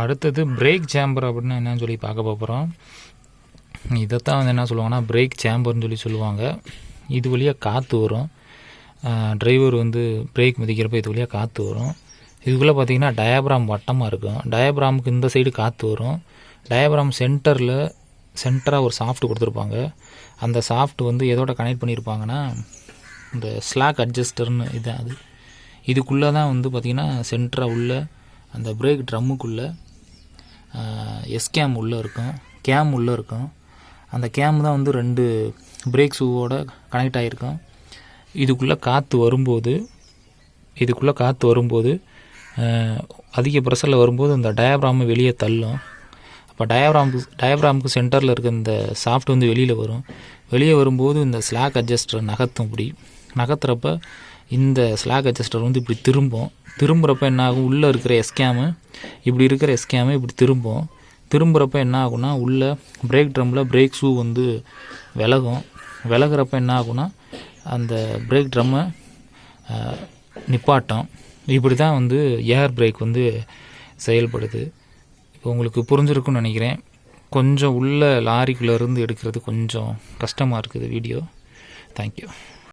அடுத்தது break chamber அப்படின்னா என்னன்னு சொல்லி பார்க்க போகிறோம் இதைத்தான் வந்து என்ன சொல்லுவாங்கன்னா பிரேக் சேம்பர்னு சொல்லி சொல்லுவாங்க. இது வழியாக காற்று வரும். டிரைவர் வந்து பிரேக் மிதிக்கிறப்ப இது வழியாக காற்று வரும். இதுக்குள்ளே பார்த்தீங்கன்னா டயாபிராம் வட்டமாக இருக்கும். டயாபிராமுக்கு இந்த சைடு காற்று வரும். டயாபிராம் சென்டரில் சென்டராக ஒரு சாஃப்ட் கொடுத்துருப்பாங்க. அந்த சாஃப்ட் வந்து எதோட கனெக்ட் பண்ணியிருப்பாங்கன்னா இந்த ஸ்லாக் அட்ஜஸ்டர்னு இதுதான் அது. இதுக்குள்ளே தான் வந்து பார்த்திங்கன்னா சென்டராக உள்ள அந்த பிரேக் ட்ரம்முக்குள்ளே எஸ்கேம் உள்ளே இருக்கும் கேம் உள்ளே இருக்கும். அந்த கேம் தான் வந்து ரெண்டு பிரேக் ஷூவோட கனெக்ட் ஆகிருக்கும் இதுக்குள்ளே காற்று வரும்போது இதுக்குள்ளே காற்று வரும்போது அதிக ப்ரெஷரில் வரும்போது இந்த டயாபிராமை வெளியே தள்ளும். அப்போ டயாபிராமுக்கு டயாபிராமுக்கு சென்டரில் இருக்க இந்த சாஃப்ட் வந்து வெளியில் வரும். வெளியே வரும்போது இந்த ஸ்லாக் அட்ஜஸ்டர் நகர்த்தும் இப்படி. நகர்த்துறப்ப இந்த ஸ்லாக் அட்ஜஸ்டர் வந்து இப்படி திரும்பும். திரும்புகிறப்ப என்ன ஆகும் உள்ளே இருக்கிற எஸ்கேமு இப்படி இருக்கிற எஸ்கேமு இப்படி திரும்பும். திரும்புகிறப்ப என்ன ஆகும்னா உள்ளே பிரேக் ட்ரம்மில் பிரேக் ஷூ வந்து விலகும். விலகுறப்ப என்ன ஆகும்னா அந்த பிரேக் ட்ரம்மை நிப்பாட்டம். இப்படி தான் வந்து ஏர் பிரேக் வந்து செயல்படுது. இப்போ உங்களுக்கு புரிஞ்சிருக்குன்னு நினைக்கிறேன். கொஞ்சம் உள்ள லாரிக்குள்ளேருந்து எடுக்கிறது கொஞ்சம் கஷ்டமாக இருக்குது வீடியோ. தேங்க்யூ